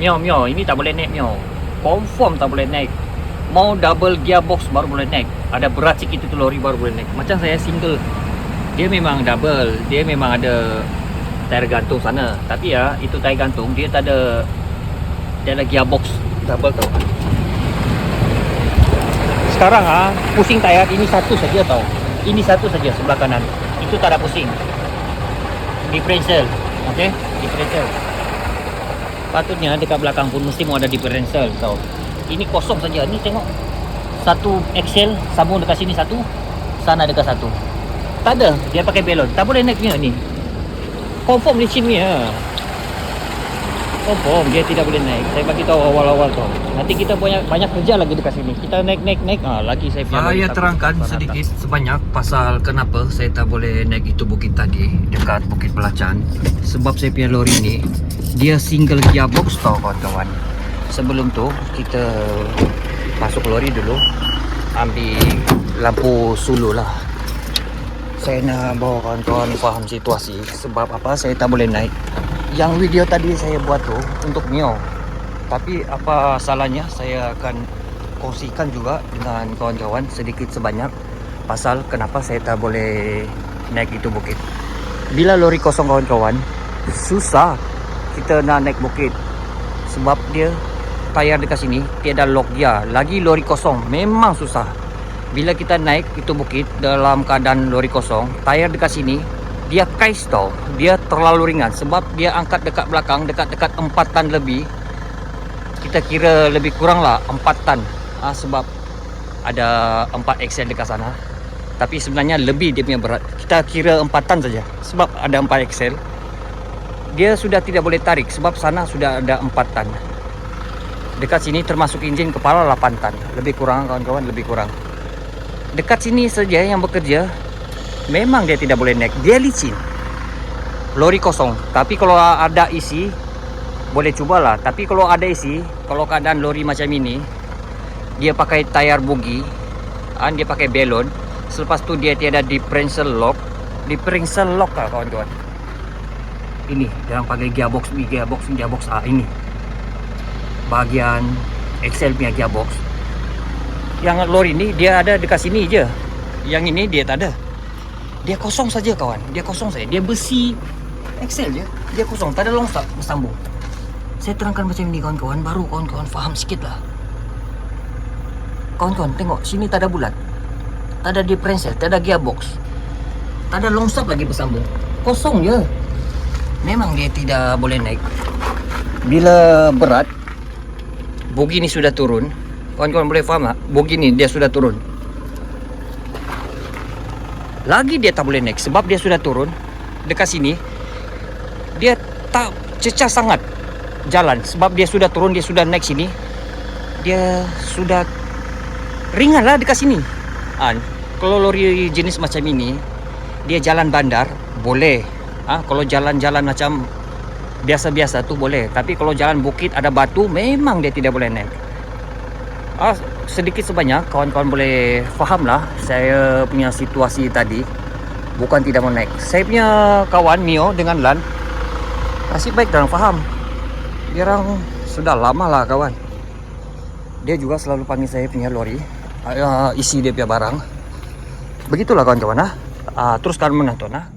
Mio, Mio, ini tak boleh naik Mio. Confirm tak boleh naik. Mau double gearbox baru boleh naik. Ada berat sikit itu lori baru boleh naik. Macam saya single. Dia memang double. Dia memang ada tayar gantung sana. Tapi ya, itu tayar gantung dia tak ada dia ada gearbox double tau. Sekarang ah, pusing tayar ini satu saja tau. Ini satu saja sebelah kanan. Itu tak ada pusing. Differential. Okey, differential. Patutnya dekat belakang pun mesti mau ada differential tau. Ini kosong saja. Ni tengok. Satu axle sambung dekat sini satu, sana dekat satu. Tak ada. Dia pakai belon. Tak boleh naik ni. Confirm di sini ya. Confirm dia tidak boleh naik. Saya bagi tahu awal-awal tau. Nanti kita banyak banyak kerja lagi dekat sini. Kita naik naik naik. Ah lagi saya punya. Saya terangkan sedikit atas. sebanyak pasal kenapa saya tak boleh naik itu bukit tadi dekat Bukit Belacan. Sebab saya punya lori ni dia single gearbox tau kawan-kawan. Sebelum tu kita masuk lori dulu ambil lampu sulu lah. Saya nak bawa kawan-kawan faham situasi sebab apa saya tak boleh naik. Yang video tadi saya buat tu untuk Mio. Tapi apa salahnya saya akan kongsikan juga dengan kawan-kawan sedikit sebanyak pasal kenapa saya tak boleh naik itu bukit. Bila lori kosong kawan-kawan, susah kita nak naik bukit. Sebab dia tayar dekat sini tiada lock gear. Lagi lori kosong memang susah. Bila kita naik itu bukit dalam keadaan lori kosong, tayar dekat sini dia kais tau. Dia terlalu ringan sebab dia angkat dekat belakang dekat-dekat 4 tan lebih. Kita kira lebih kurang lah 4 tan. Ah, sebab ada 4 XL dekat sana. Tapi sebenarnya lebih dia punya berat. Kita kira 4 tan saja sebab ada 4 XL. Dia sudah tidak boleh tarik sebab sana sudah ada 4 tan. Dekat sini termasuk enjin kepala 8 tan. Lebih kurang kawan-kawan, lebih kurang. Dekat sini saja yang bekerja memang dia tidak boleh naik. Dia licin. Lori kosong. Tapi kalau ada isi boleh cubalah. Tapi kalau ada isi, kalau keadaan lori macam ini, dia pakai tayar bugi, ah, dia pakai belon. Selepas tu dia tiada differential lock. Differential lock lah kawan-kawan. Ini yang pakai gearbox, ni gearbox, ni gearbox ah ini. Bahagian Excel punya gearbox. Yang lori ni dia ada dekat sini je. Yang ini dia tak ada. Dia kosong saja kawan. Dia kosong saja. Dia besi Excel je. Dia kosong. Tak ada long stop bersambung. Saya terangkan macam ini kawan-kawan. Baru kawan-kawan faham sikit lah. Kawan-kawan tengok. Sini tak ada bulat. Tak ada differential. Tak ada gearbox. Tak ada long stop lagi bersambung. Kosong je. Memang dia tidak boleh naik. Bila berat. Bogi ni sudah turun. Kawan-kawan boleh faham tak? Bogi ni dia sudah turun. Lagi dia tak boleh naik sebab dia sudah turun dekat sini. Dia tak cecah sangat jalan sebab dia sudah turun, dia sudah naik sini. Dia sudah ringan lah dekat sini. An, kalau lori jenis macam ini, dia jalan bandar boleh. Ah, kalau jalan-jalan macam biasa-biasa tu boleh. Tapi kalau jalan bukit ada batu, memang dia tidak boleh naik. Ah, sedikit sebanyak kawan-kawan boleh faham lah saya punya situasi tadi. Bukan tidak mau naik. Saya punya kawan Mio dengan Lan. Nasib baik dan faham. Dia orang sudah lama lah kawan. Dia juga selalu panggil saya punya lori. Uh, isi dia punya barang. Begitulah kawan-kawan ah. Uh, teruskan menonton ah.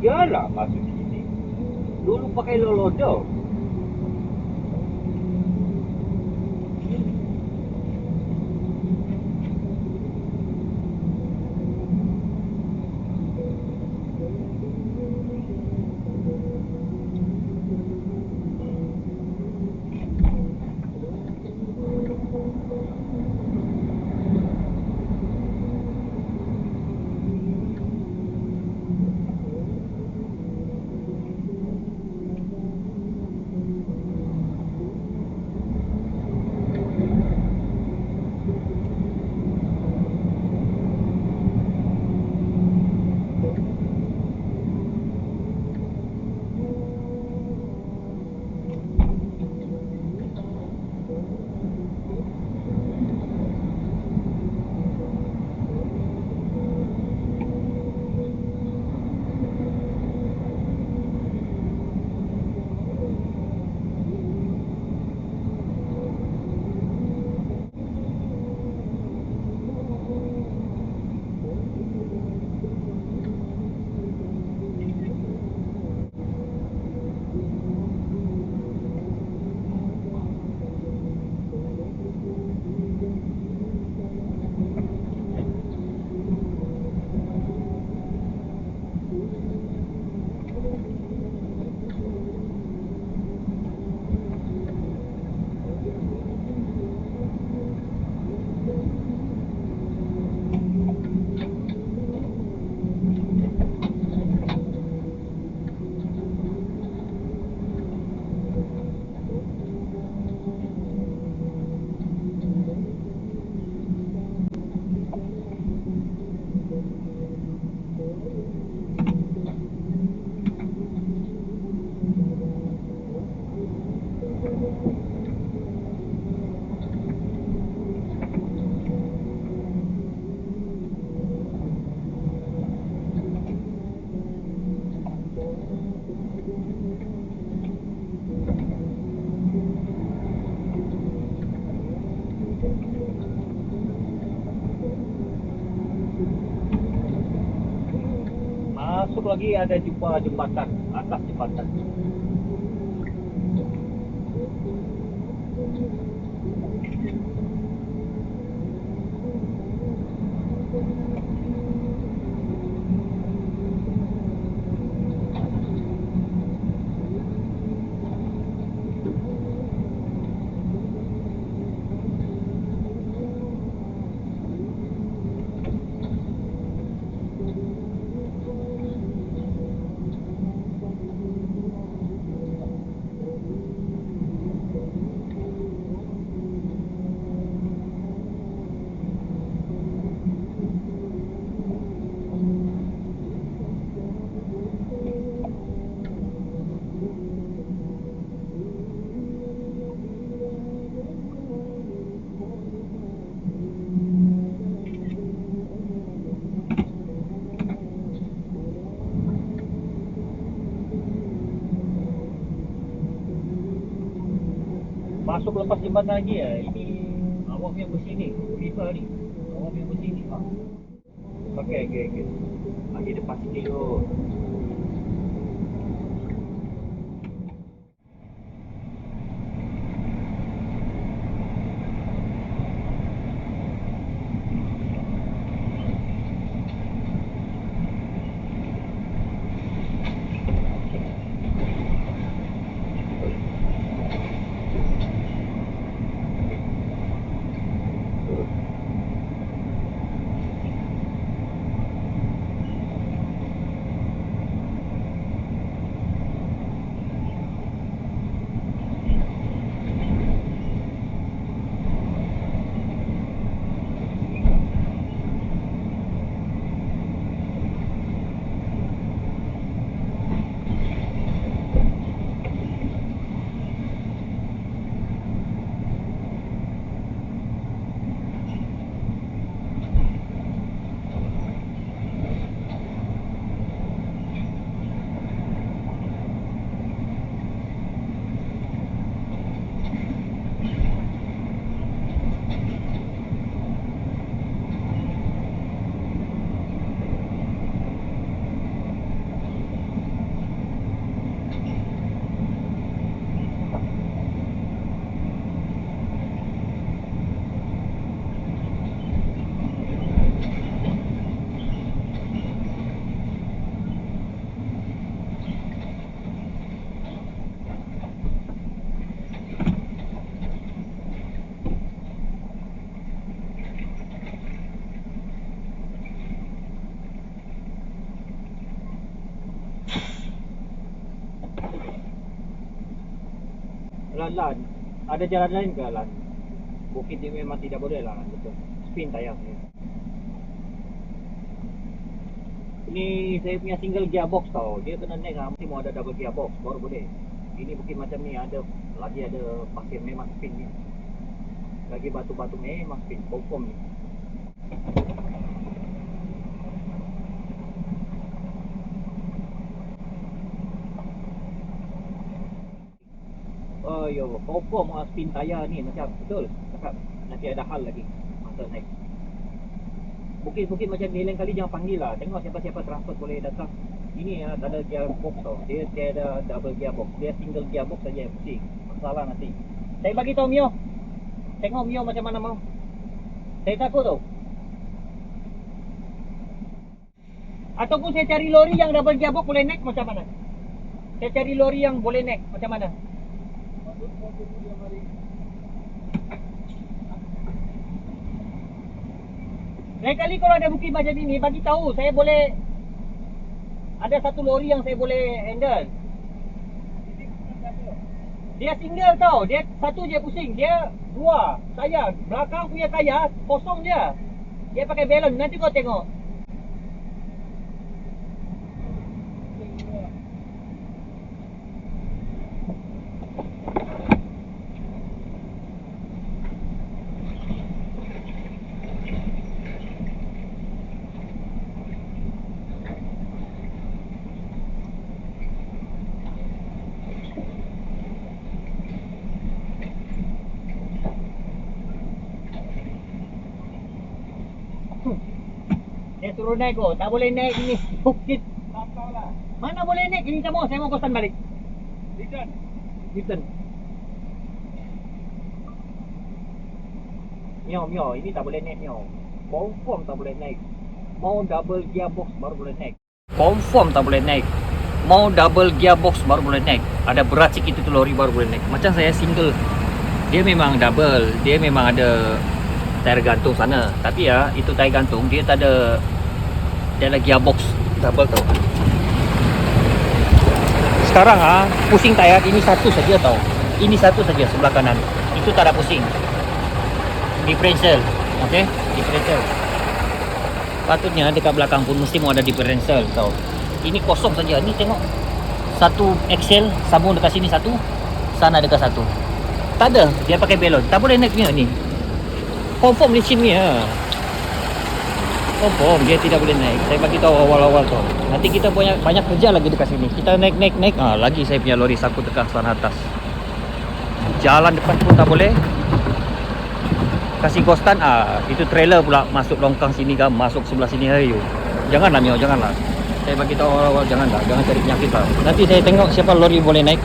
Tiga lah masuk sini. Dulu pakai lolodo. Lagi ada jumpa jembatan atas jembatan. Masuk lepas jembatan lagi ya. Ini awak punya besi ni, river ni. Awak punya besi ni. Ha. Okey, okey, okey. Lagi depan sini tu. Lan-lan. Ada jalan lain ke lan? Bukit ni memang tidak boleh lah. Betul. Spin tayar. Ni saya punya single gearbox tau. Dia kena naik lah. Mesti mau ada double gearbox baru boleh. Ini bukit macam ni ada lagi ada pasir memang spin ni. Lagi batu-batu memang spin. Confirm ni. Yo, confirm ah spin tayar ni macam betul. Cakap nanti ada hal lagi masa naik. Bukit-bukit macam ni lain kali jangan panggil lah. Tengok siapa-siapa transport boleh datang. Ini ya ada gearbox tau. Dia dia ada double gearbox. Dia single gearbox saja yang pusing. Masalah nanti. Saya bagi tahu Mio. Tengok Mio macam mana mau. Saya takut tau. Ataupun saya cari lori yang double gearbox boleh naik macam mana? Saya cari lori yang boleh naik macam mana? Lain kali kalau ada bukit macam ini bagi tahu saya boleh ada satu lori yang saya boleh handle. Dia single tau. Dia satu je pusing. Dia dua. Saya belakang punya tayar kosong je. Dia pakai balon. Nanti kau tengok. Dia suruh naik kau. Tak boleh naik ini. Bukit. Mana boleh naik? Ini sama. Saya mau kosan balik. Return. Return. Mio, Mio. Ini tak boleh naik, Mio. Confirm tak boleh naik. Mau double gearbox baru boleh naik. Confirm tak boleh naik. Mau double gearbox baru boleh naik. Ada berat sikit itu lori baru boleh naik. Macam saya single. Dia memang double. Dia memang ada tayar gantung sana. Tapi ya, itu tayar gantung dia tak ada dia ada gearbox double tau. Sekarang ah pusing tayar ini satu saja tau. Ini satu saja sebelah kanan. Itu tak ada pusing. Differential. Okey, differential. Patutnya dekat belakang pun mesti mau ada differential tau. Ini kosong saja. Ni tengok. Satu axle sambung dekat sini satu, sana dekat satu. Tak ada. Dia pakai belon. Tak boleh naik punya ni. Confirm licin ni ah. Confirm dia tidak boleh naik. Saya bagi tahu awal-awal tu. Nanti kita banyak banyak kerja lagi dekat sini. Kita naik naik naik. Ah lagi saya punya lori sangkut dekat sana atas. Jalan depan pun tak boleh. Kasih ghostan ah itu trailer pula masuk longkang sini kan, masuk sebelah sini ayo. Janganlah Mio, janganlah. Saya bagi tahu awal-awal janganlah, jangan cari penyakit lah. Nanti saya tengok siapa lori boleh naik.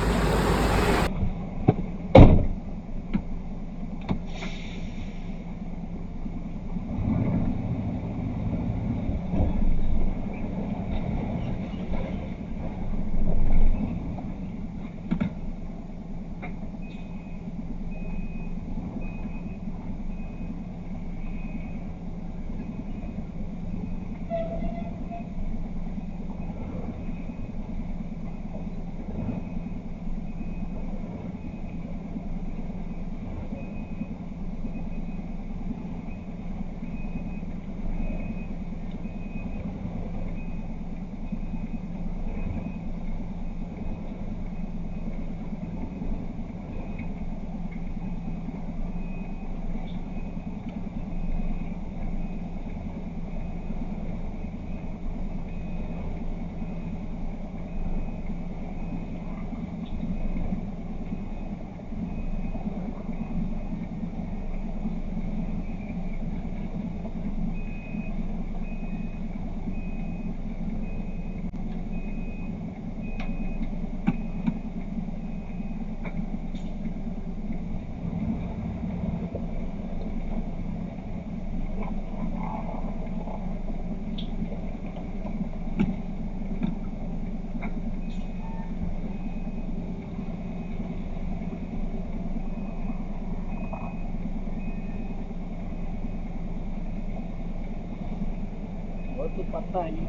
компании.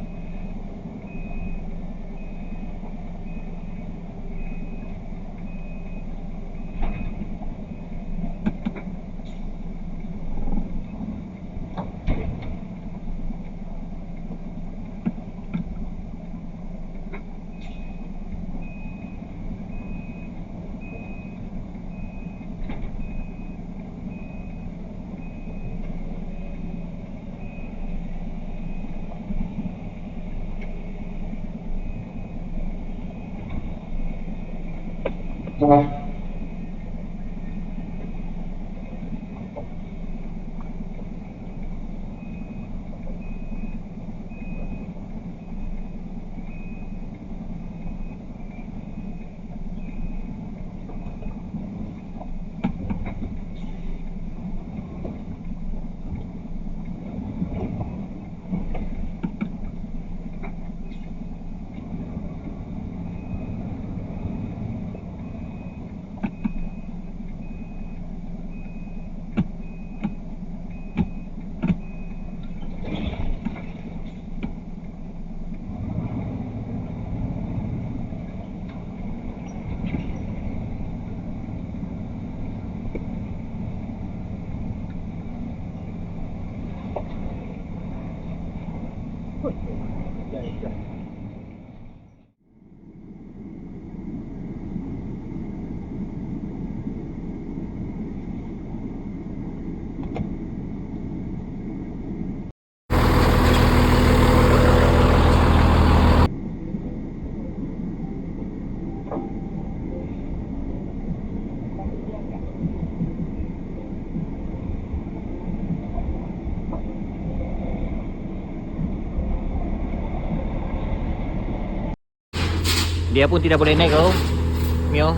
Dia pun tidak boleh naik kau. Mio.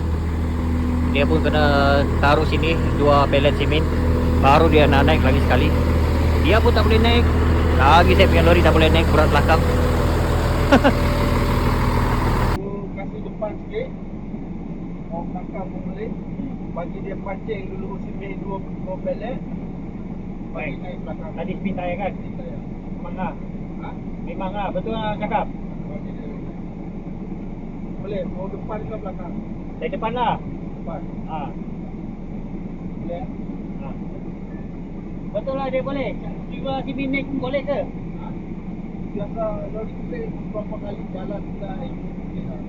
Dia pun kena taruh sini dua pelet simen. Baru dia nak naik lagi sekali. Dia pun tak boleh naik. Lagi saya punya lori tak boleh naik berat belakang. Kasih depan sikit Orang belakang pun boleh Bagi dia pancing dulu Simit dua, dua pelet Bagi Baik. naik belakang Tadi spin tayar kan? Spin tayar. Memang lah. Ha? Memang lah. Betul lah cakap. Dia Boleh, mau depan ke belakang? Dari depan lah. Depan Ha. Boleh ha. Betul lah dia boleh. Cuma simen naik pun boleh ke? ha? Biasa lori train Berapa kali jalan kita Okey lah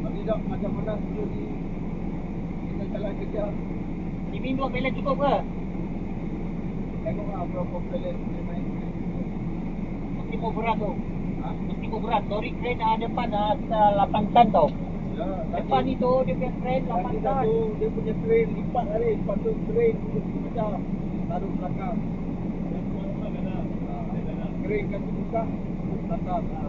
Tapi tak macam mana Sebelum ni Kita jalan kerja Simen dua pelet cukup ke? Tengok lah berapa pelet Boleh main Mesti mau berat tu. Mesti berat. Lori crane ada depan ah, kita 8 ton tau. Ya, Depan itu dia punya crane Tadi 8 ton. satu dia punya train lipat kali Lepas tu train pecah Taruh belakang Ha, Train kaki buka Atas ha.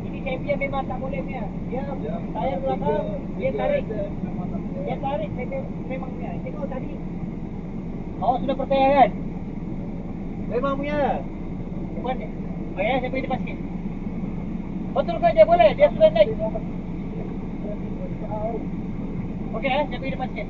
Ini saya punya memang tak boleh punya. Dia Ya. tayar belakang, dia tarik. Dia tarik saya memang punya. Tengok tadi. Awak sudah percaya kan? Memang punya. Bukan ya, saya pergi depan sikit. Betul ke dia boleh? Dia sudah naik. Okey eh, saya pergi depan sikit.